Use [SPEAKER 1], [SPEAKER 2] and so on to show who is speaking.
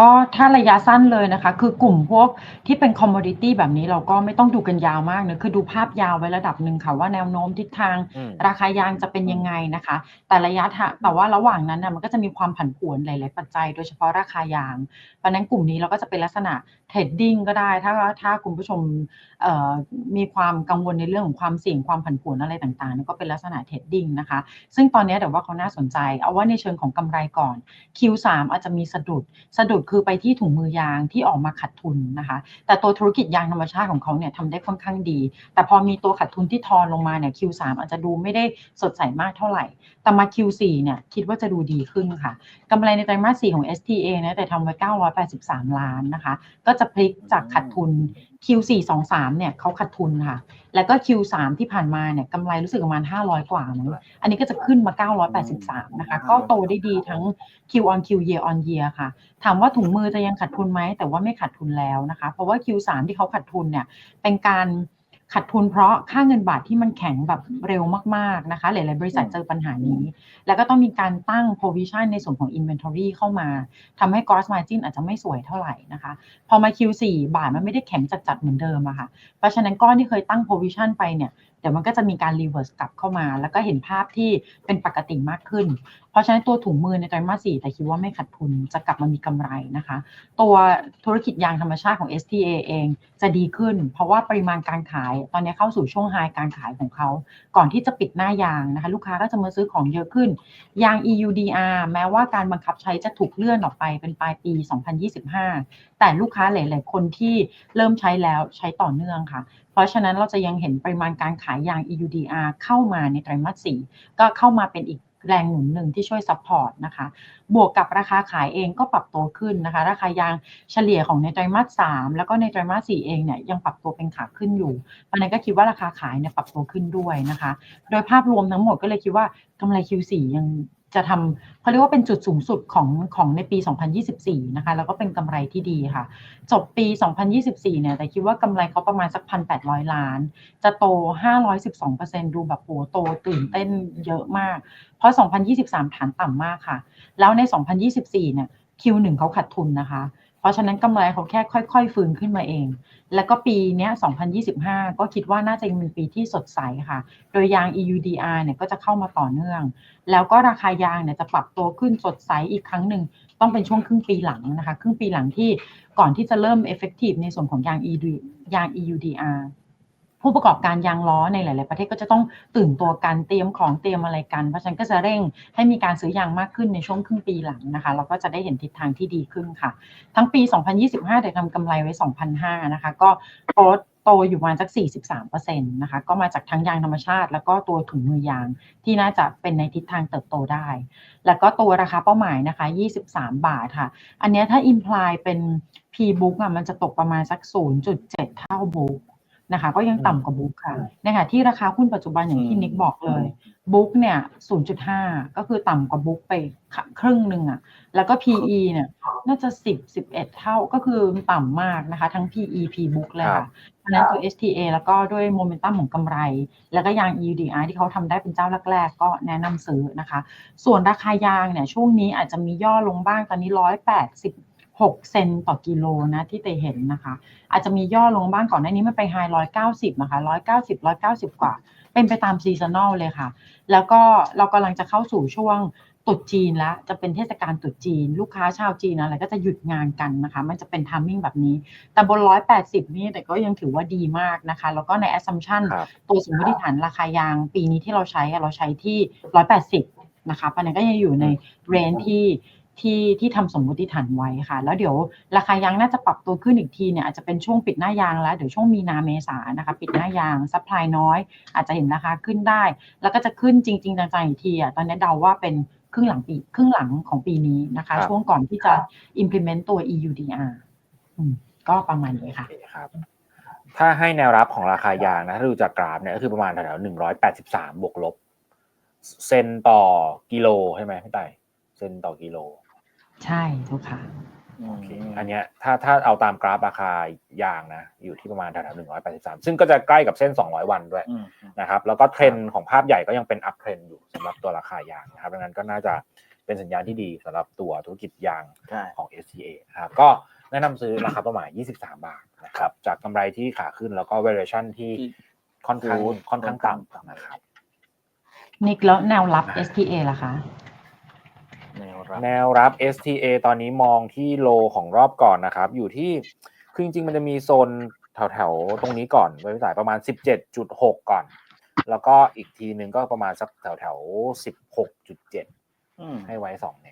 [SPEAKER 1] ก็ถ้าระยะสั้นเลยนะคะ คือกลุ่มพวกที่เป็นคอมม o ดิตี้แบบนี้เราก็ไม่ต้องดูกันยาวมากเนอะคือดูภาพยาวไว้ระดับหนึ่งค่ะ ว่าแนวโน้มทิศทาง
[SPEAKER 2] อืม
[SPEAKER 1] ราคายางจะเป็นยังไงนะคะ แต่ระยะทางแต่ว่าระหว่างนั้นนะมันก็จะมีความผันผวนหลาย ๆ ปัจจัย โดยเฉพาะราคายางเพราะฉะนั้นกลุ่มนี้เราก็จะเป็นลักษณะ เทรดดิ้งก็ได้ ถ้าถ้าคุณผู้ชมมีความกังวลในเรื่องของความเสี่ยงความผันผวนอะไรต่างๆนี่ยก็เป็นลักษณะเทรดดิ้งนะคะ ซึ่งตอนนี้เดี๋ยวว่าเขาน่าสนใจ เอาว่าในเชิงของกำไรก่อน Q3 อาจจะมีสะดุด สะดุดคือไปที่ถุงมือยางที่ออกมาขัดทุนนะคะ แต่ตัวธุรกิจยางธรรมชาติของเขาเนี่ยทำได้ค่อนข้างดี แต่พอมีตัวขัดทุนที่ทอนลงมาเนี่ย Q3 อาจจะดูไม่ได้สดใสมากเท่าไหร่ แต่มา Q4 เนี่ยคิดว่าจะดูดีขึ้นค่ะกำไรในไตรมาส 4 ของ STA นะแต่ทำไว้ 983 ล้านนะคะ ก็จะพลิกจากขัดทุน Q4 23เนี่ยเขาขัดทุนค่ะ แล้วก็ Q3 ที่ผ่านมาเนี่ยกำไรรู้สึกประมาณ 500 กว่ามั้งอันนี้ก็จะขึ้นมา 983 นะคะ ก็โตได้ดีทั้ง Q on Q year on year ค่ะ ถามว่าถุงมือจะยังขาดทุนไหม แต่ว่าไม่ขาดทุนแล้วนะคะ เพราะว่า Q3 ที่เขาขาดทุนเนี่ยเป็นการ ขาดทุนเพราะค่าเงินบาทที่มันแข็งแบบเร็วมากๆนะคะ หลาย ๆ บริษัทเจอปัญหานี้ แล้วก็ต้องมีการตั้ง provision ในส่วนของ inventory เข้ามาทำให้ gross margin อาจจะไม่สวยเท่าไหร่นะคะ พอมา Q4 บาทมันไม่ได้แข็งจัด ๆ เหมือนเดิมอะค่ะ เพราะฉะนั้นก้อนที่เคยตั้ง provision ไปเนี่ย เดี๋ยวมันก็จะมีการ reverse กลับเข้ามา แล้วก็เห็นภาพที่เป็นปกติมากขึ้น เพราะฉะนั้นตัวถุงมือในไตรมาส4แต่คิดว่าไม่ขาดทุนจะกลับมามีกำไรนะคะ ตัวธุรกิจยางธรรมชาติของ STA เองจะดีขึ้น เพราะว่าปริมาณการขายตอนนี้เข้าสู่ช่วงไฮการขายของเขา ก่อนที่จะปิดหน้ายางนะคะ ลูกค้าก็จะมาซื้อของเยอะขึ้น ยาง EUDR แม้ว่าการบังคับใช้จะถูกเลื่อนออกไปเป็นปลายปี 2025 แต่ลูกค้าหลาย ๆ คนที่เริ่มใช้แล้วใช้ต่อเนื่องค่ะ เพราะฉะนั้นเราจะยังเห็นปริมาณการขายยาง EUDR เข้ามาในไตรมาส4ก็เข้ามาเป็นอีกแรงหนุนหนึ่งที่ช่วยซัพพอร์ตนะคะ บวกกับราคาขายเองก็ปรับตัวขึ้นนะคะ ราคายางเฉลี่ยของในไตรมาส3แล้วก็ในไตรมาส4เองเนี่ยยังปรับตัวเป็นขาขึ้นอยู่เพราะฉะนั้นก็คิดว่าราคาขายเนี่ยปรับตัวขึ้นด้วยนะคะ โดยภาพรวมทั้งหมดก็เลยคิดว่ากำไร Q4 ยัง จะทำเขาเรียกว่าเป็นจุดสูงสุดของของในปี 2024 นะคะ แล้วก็เป็นกำไรที่ดีค่ะ จบปี 2024 เนี่ย แต่คิดว่ากำไรเขาประมาณสัก 1,800 ล้าน จะโต 512%ดูแบบโหโตตื่นเต้นเยอะมาก เพราะ 2023 ฐานต่ำมากค่ะ แล้วใน 2024 เนี่ย Q1 เขาขาดทุนนะคะ เพราะฉะนั้นกำไรเขาแค่ค่อย ๆ ฟื้นขึ้นมาเอง แล้วก็ปีนี้2025 ก็คิดว่าน่าจะเป็นปีที่สดใสค่ะ โดยยาง EUDR เนี่ยก็จะเข้ามาต่อเนื่อง แล้วก็ราคายางเนี่ยจะปรับตัวขึ้นสดใสอีกครั้งหนึ่ง ต้องเป็นช่วงครึ่งปีหลังนะคะ ครึ่งปีหลังที่ก่อนที่จะเริ่ม effective ในส่วนของยาง ED ยาง EUDR ผู้ประกอบการยางล้อในหลาย ๆ ประเทศก็จะต้องตื่นตัวกันเตรียมของเตรียมอะไรกัน เพราะฉะนั้นก็จะเร่งให้มีการซื้อยางมากขึ้นในช่วงครึ่งปีหลังนะคะเราก็จะได้เห็นทิศทางที่ดีขึ้นค่ะ ทั้งปี 2025เดี๋ยวทำกำไรไว้ 2,500นะคะ ก็โตโตอยู่ประมาณสัก 43%นะคะ ก็มาจากทั้งยางธรรมชาติ แล้วก็ตัวถุงมือยางที่น่าจะเป็นในทิศทางเติบโตได้ แล้วก็ตัวราคาเป้าหมายนะคะ 23 บาทค่ะ อันนี้ถ้า imply เป็น P book อะมันจะตกประมาณสัก 0.7 เท่า book นะคะ ก็ยังต่ำกว่า book ค่ะนะคะที่ราคาหุ้นปัจจุบันอย่างที่นิกบอกเลยบุ๊กเนี่ย 0.5 ก็คือต่ำกว่าบุ๊กไปครึ่งหนึ่งอะแล้วก็ PE เนี่ย น่าจะ 10 11 เท่าก็คือต่ำมากนะคะ ทั้ง PE P book เลยค่ะเพราะฉะนั้นตัว STA แล้วก็ด้วยโมเมนตัมของกำไร แล้วก็ยาง EUDR ที่เขาทำได้เป็นเจ้าแรกๆ ก็แนะนำซื้อนะคะ ส่วนราคายางเนี่ย ช่วงนี้อาจจะมีย่อลงบ้าง ตอนนี้ 186เซนต์ต่อกิโลนะที่เตเห็นนะคะ อาจจะมีย่อลงบ้างก่อนหน้านี้มันไปไฮ190นะคะ190 190กว่า เป็นไปตามซีซันอลเลยค่ะ แล้วก็เรากำลังจะเข้าสู่ช่วงตรุษจีนแล้วจะเป็นเทศกาลตรุษจีน ลูกค้าชาวจีนอะไรก็จะหยุดงานกันนะคะ มันจะเป็นทามมิ่งแบบนี้ แต่บน 180 นี่แต่ก็ยังถือว่าดีมากนะคะ แล้วก็ใน assumption
[SPEAKER 2] ครับ
[SPEAKER 1] ตัวสมมติฐานราคายางปีนี้ที่เราใช้อะเราใช้ที่ 180 นะคะเพราะฉะนั้นก็ยังอยู่ในเรนที่ ที่ที่ทำสมมติฐานไว้ค่ะ แล้วเดี๋ยวราคายางน่าจะปรับตัวขึ้นอีกทีเนี่ยอาจจะเป็นช่วงปิดหน้ายางแล้วเดี๋ยวช่วงมีนาเมษานะคะปิดหน้ายางซัพพลายน้อย อาจจะเห็นราคาขึ้นได้ แล้วก็จะขึ้นจริงๆจังๆอีกทีอะตอนนี้เดาว่าเป็นครึ่งหลังปีครึ่งหลังของปีนี้นะคะ
[SPEAKER 2] ครับ
[SPEAKER 1] ช่วงก่อนที่จะ implement ตัว EUDR อืมก็ประมาณนี้ค่ะ
[SPEAKER 2] โอเคครับถ้าให้แนวรับของราคายางนะถ้าดูจากกราฟเนี่ยก็คือประมาณแถวๆหนึ่งร้อยแปดสิบสามบวกลบ เซนต่อกิโลใช่ไหมพี่ไต่ เซนต่อกิโล
[SPEAKER 1] ใช่ทุกค่ะ
[SPEAKER 2] โอเคอันเนี้ยถ้าถ้าเอาตามกราฟราคายางนะ อยู่ที่ประมาณแถวๆหนึ่งร้อยแปดสิบสามซึ่งก็จะใกล้กับเส้นสองร้อยวันด้วย
[SPEAKER 3] อืม
[SPEAKER 2] นะครับ แล้วก็เทรนด์ของภาพใหญ่ก็ยังเป็นอัพเทรนด์อยู่สำหรับตัวราคายางนะครับดังนั้นก็น่าจะเป็นเป็นสัญญาณที่ดีสำหรับตัวธุรกิจยาง
[SPEAKER 3] ใช่
[SPEAKER 2] ของ STA นะครับก็แนะนำซื้อราคาเป้าหมาย23 บาทนะครับ จากกำไรที่ขาขึ้นแล้วก็ valuation ที่
[SPEAKER 3] ที่
[SPEAKER 2] ค่อนข้าง
[SPEAKER 3] ถูก
[SPEAKER 2] ค่อนข้าง
[SPEAKER 3] ค่อนข้าง
[SPEAKER 2] ต่ำนะครับ
[SPEAKER 1] นิกแล้วแนวรับ STA ล่ะคะ
[SPEAKER 3] แนวรับ
[SPEAKER 2] แนวรับ STA ตอนนี้มองที่โลของรอบก่อนนะครับ อยู่ที่คือจริงๆ มันจะมีโซนแถวๆ ตรงนี้ก่อนไว้สายประมาณ 17.6 ก่อน แล้วก็อีกทีหนึ่งก็ประมาณสักแถวๆ 16.7
[SPEAKER 3] อืม
[SPEAKER 2] ให้ไว้2แน